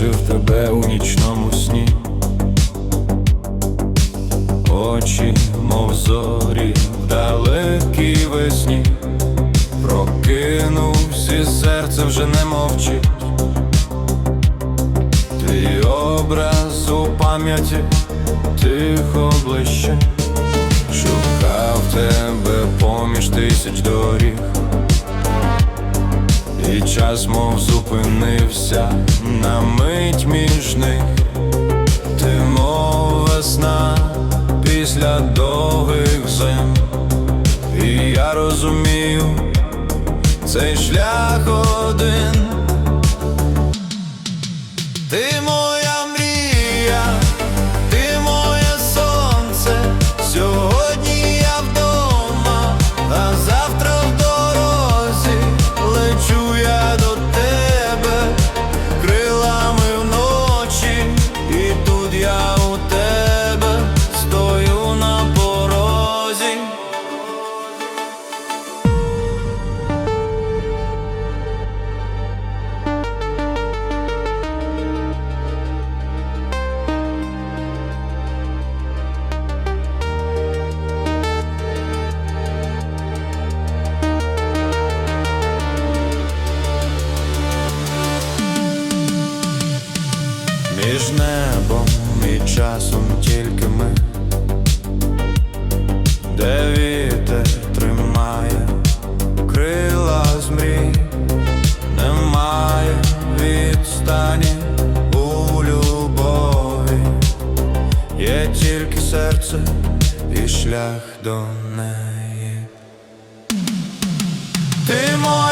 бачив тебе у нічному сні, очі, мов зорі, в далекій весні, прокинувся, серце вже не мовчить, твій образ у пам'яті тихо ближче, шукав тебе поміж тисяч доріг час мов зупинився на мить між них. Ти мов весна після довгих зим, і я розумію, цей шлях один. Між небом і часом тільки ми, де вітер тримає крила з мрій, немає відстані у любові, є тільки серце і шлях до неї. Ти моя